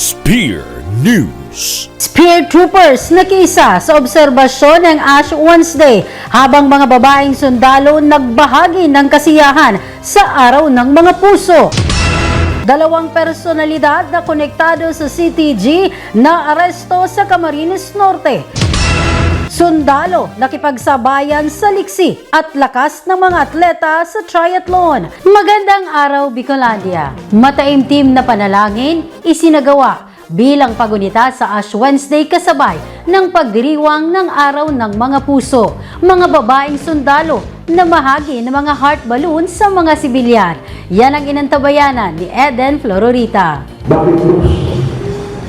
Spear News. Spear Troopers nakiisa sa obserbasyon ng Ash Wednesday habang mga babaeng sundalo nagbahagi ng kasiyahan sa Araw ng Mga Puso. Dalawang personalidad na konektado sa CTG na aresto sa Camarines Norte. Sundalo nakipagsabayan sa liksi at lakas ng mga atleta sa triathlon. Magandang araw Bicolandia. Mataimtim na panalangin isinagawa bilang pagunita sa Ash Wednesday kasabay ng pagdiriwang ng Araw ng Mga Puso. Mga babaeng sundalo na mahagi ng mga heart balloon sa mga sibilyan. Yan ang inantabayanan ni Eden Flororita. Bakit?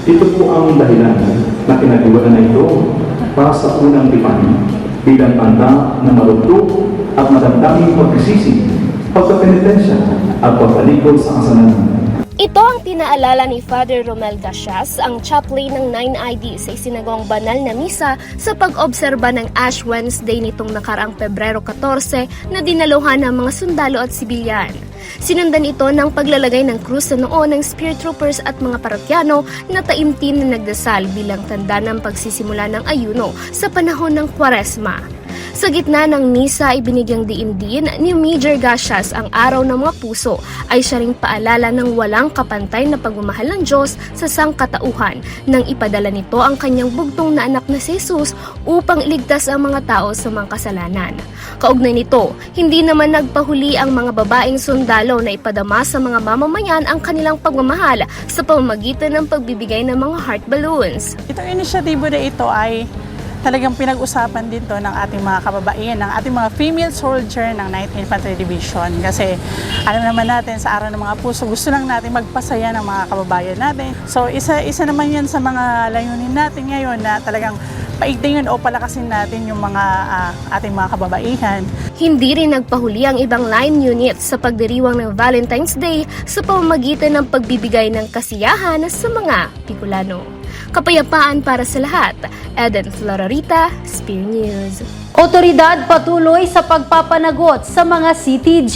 Ito po ang dahilan na pinag-iwanan na ito para sa unang tipan bilang tanda na marugtog at madamdaming pagsisisi, pagkapenitensya at pagpalikod sa kasalanan. Ito ang tinaalala ni Father Romel Gasias, ang chaplain ng 9ID sa isinagawang banal na misa sa pag-obserba ng Ash Wednesday nitong nakaraang Pebrero 14 na dinaluhan ng mga sundalo at sibilyan. Sinundan ito ng paglalagay ng krus sa noo ng Spirit Troopers at mga parokyano na taimtim na nagdasal bilang tanda ng pagsisimula ng ayuno sa panahon ng Kwaresma. Sa gitna ng misa ay binigyang diin din ni Major Gasias ang araw ng mga puso ay siya ring paalala ng walang kapantay na pagmamahal ng Diyos sa sangkatauhan nang ipadala nito ang kanyang bugtong na anak na si Jesus upang iligtas ang mga tao sa mga kasalanan. Kaugnay nito, hindi naman nagpahuli ang mga babaeng sundalo na ipadama sa mga mamamayan ang kanilang pagmamahal sa pamamagitan ng pagbibigay ng mga heart balloons. Itong inisyatibo na ito ay talagang pinag-usapan din to ng ating mga kababaihan, ng ating mga female soldier ng 9th Infantry Division. Kasi alam naman natin sa araw ng mga puso, gusto lang natin magpasaya ng mga kababayan natin. So isa, isa naman yan sa mga layunin natin ngayon na talagang paigtingin o palakasin natin yung mga ah, ating mga kababaihan. Hindi rin nagpahuli ang ibang line units sa pagdiriwang ng Valentine's Day sa pamamagitan ng pagbibigay ng kasiyahan sa mga Bicolano. Kapayapaan para sa lahat. Eden Florarita, Spear News. Otoridad patuloy sa pagpapanagot sa mga CTG.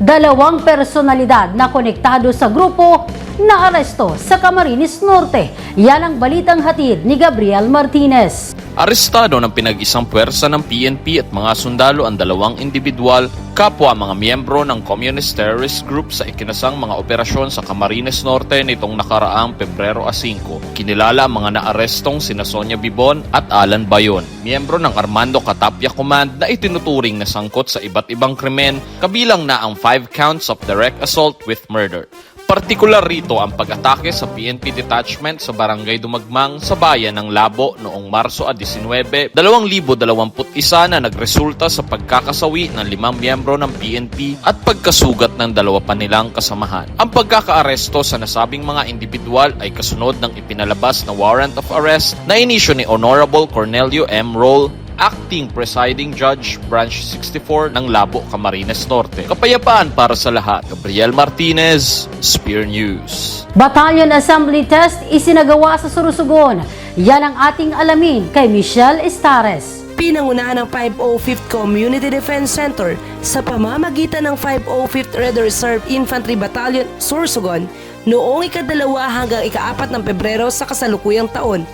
Dalawang personalidad na konektado sa grupo na aresto sa Camarines Norte. Yan ang balitang hatid ni Gabriel Martinez. Arestado ng pinag-isang puwersa ng PNP at mga sundalo ang dalawang individual, kapwa mga miyembro ng Communist Terrorist Group sa ikinasang mga operasyon sa Camarines Norte nitong nakaraang Pebrero a 5. Kinilala ang mga naarestong sina Sonia Bibon at Alan Bayon, miyembro ng Armando Catapia Command na itinuturing na sangkot sa iba't ibang krimen, kabilang na ang 5 counts of direct assault with murder. Partikular rito ang pag-atake sa PNP detachment sa Barangay Dumagmang sa bayan ng Labo noong Marso a 19, 2021 na nagresulta sa pagkakasawi ng limang miyembro ng PNP at pagkasugat ng dalawa pa nilang kasamahan. Ang pagkakaaresto sa nasabing mga individual ay kasunod ng ipinalabas na warrant of arrest na inisyo ni Honorable Cornelio M. Roll Acting Presiding Judge Branch 64 ng Labo, Camarines Norte. Kapayapaan para sa lahat. Gabriel Martinez, Spear News. Battalion Assembly Test isinagawa sa Surusugon. Yan ang ating alamin kay Michelle Estares. Pinangunahan ng 505th Community Defense Center sa pamamagitan ng 505th Red Reserve Infantry Battalion, Sorsogon, noong ikadalawa hanggang ikaapat ng Pebrero sa kasalukuyang taon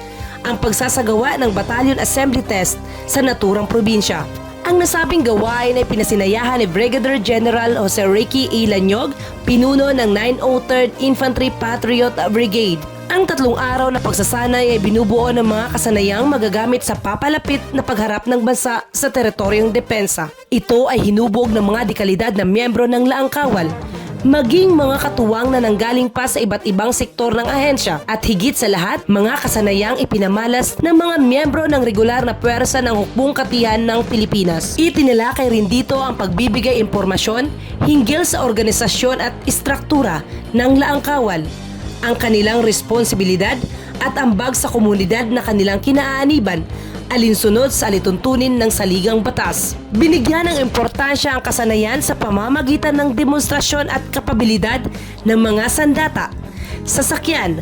ang pagsasagawa ng Battalion Assembly Test sa naturang probinsya. Ang nasabing gawain ay pinasinayahan ni Brigadier General Jose Ricky E. Lanyog, pinuno ng 903rd Infantry Patriot Brigade. Ang tatlong araw na pagsasanay ay binubuo ng mga kasanayang magagamit sa papalapit na pagharap ng bansa sa teritoryong depensa. Ito ay hinubog ng mga dekalidad na miyembro ng Laang Kawal, maging mga katuwang na nanggaling pa sa iba't ibang sektor ng ahensya at higit sa lahat, mga kasanayang ipinamalas ng mga miyembro ng regular na puwersa ng hukbong katihan ng Pilipinas. Itinalakay rin dito ang pagbibigay impormasyon hinggil sa organisasyon at istruktura ng Laang Kawal, ang kanilang responsibilidad at ambag sa komunidad na kanilang kinaaniban alinsunod sa alituntunin ng saligang batas. Binigyan ng importansya ang kasanayan sa pamamagitan ng demonstrasyon at kapabilidad ng mga sandata, sasakyan,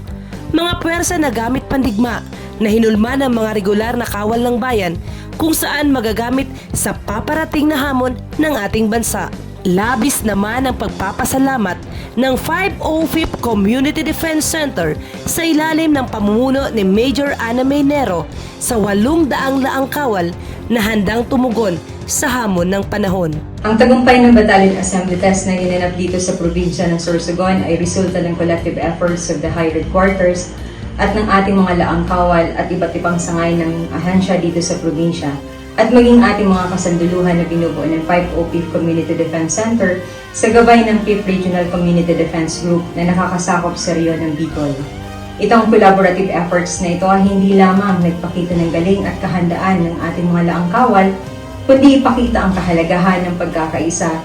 mga puwersa na gamit pandigma na hinulma ng mga regular na kawal ng bayan kung saan magagamit sa paparating na hamon ng ating bansa. Labis naman ang pagpapasalamat ng 505th Community Defense Center sa ilalim ng pamumuno ni Major Ana Maynero sa walong daang laang kawal na handang tumugon sa hamon ng panahon. Ang tagumpay ng Battalion Assembly Test na ginanap dito sa probinsya ng Sorsogon ay resulta ng collective efforts of the High Red Quarters at ng ating mga laang kawal at iba't ibang sangay ng ahensya dito sa probinsya at maging ating mga kasanduluhan na binubuo ng 505th Community Defense Center sa gabay ng 5th Regional Community Defense Group na nakakasakop sa Rio ng Bicol. Itong collaborative efforts na ito ay hindi lamang nagpakita ng galing at kahandaan ng ating mga laang kawal, kundi ipakita ang kahalagahan ng pagkakaisa,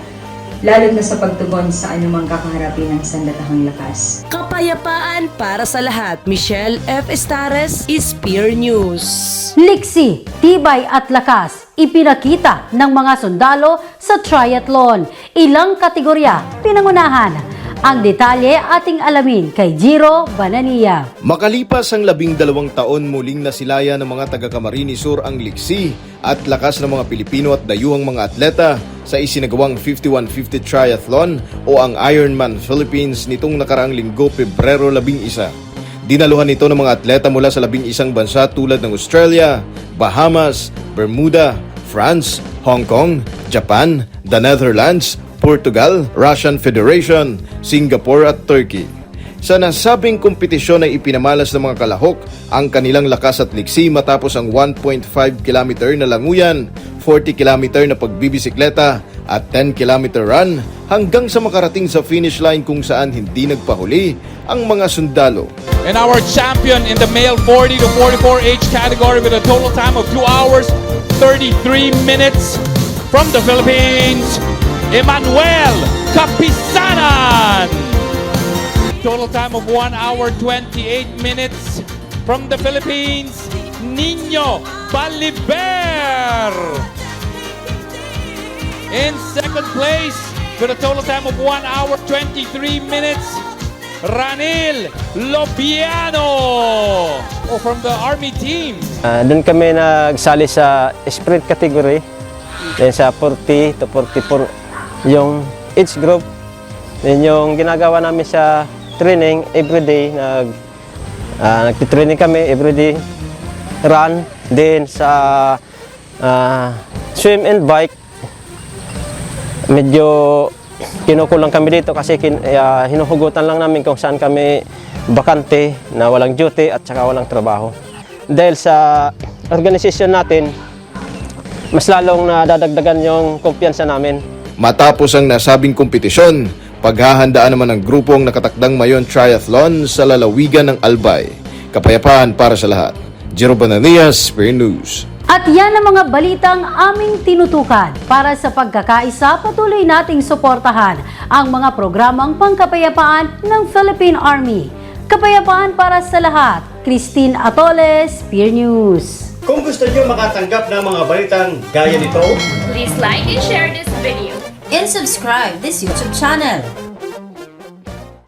lalo na sa pagtugon sa anumang kakaharapin ng sandatahang lakas. Kapayapaan para sa lahat. Michelle F. Estares, Spear News. Liksi, tibay at lakas, ipinakita ng mga sundalo sa triathlon. Ilang kategorya pinangunahan. Ang detalye ating alamin kay Jiro Banania. Makalipas ang labing dalawang taon muling nasilaya ng mga taga Camarines Sur ang liksi at lakas ng mga Pilipino at dayuhang mga atleta sa isinagawang 5150 Triathlon o ang Ironman Philippines nitong nakaraang linggo Pebrero 11. Dinaluhan ito ng mga atleta mula sa labing isang bansa tulad ng Australia, Bahamas, Bermuda, France, Hong Kong, Japan, the Netherlands, Portugal, Russian Federation, Singapore at Turkey. Sa nasabing kompetisyon ay ipinamalas ng mga kalahok ang kanilang lakas at liksi matapos ang 1.5 km na languyan, 40 km na pagbibisikleta at 10 km run hanggang sa makarating sa finish line kung saan hindi nagpahuli ang mga sundalo. And our champion in the male 40 to 44 age category with a total time of 2 hours 33 minutes from the Philippines, Emmanuel Capisanan. Total time of 1 hour 28 minutes from the Philippines, Nino Baliber. In second place with a total time of 1 hour 23 minutes, Ranil Lobiano oh, from the Army team. Ah, doon kami nagsali sa sprint category. Then sa 40 to 44 yung age group. Then yung ginagawa namin sa training everyday nag uh, nagti-training kami everyday run then sa ah, swim and bike medyo kinukulang kami dito kasi kin, ah, hinuhugutan lang namin kung saan kami bakante na walang duty at saka walang trabaho. Dahil sa organisasyon natin, mas lalong nadadagdagan yung kumpiyansa namin. Matapos ang nasabing kompetisyon, paghahandaan naman ng grupong nakatakdang mayon triathlon sa lalawigan ng Albay. Kapayapaan para sa lahat. Jero Bananias, Spear News. At yan ang mga balitang aming tinutukan. Para sa pagkakaisa, patuloy nating suportahan ang mga programang pangkapayapaan ng Philippine Army. Kapayapaan para sa lahat. Christine Atoles, Spear News. Kung gusto niyo makatanggap ng mga balitang gaya nito, Please like and share this video. And subscribe this YouTube channel.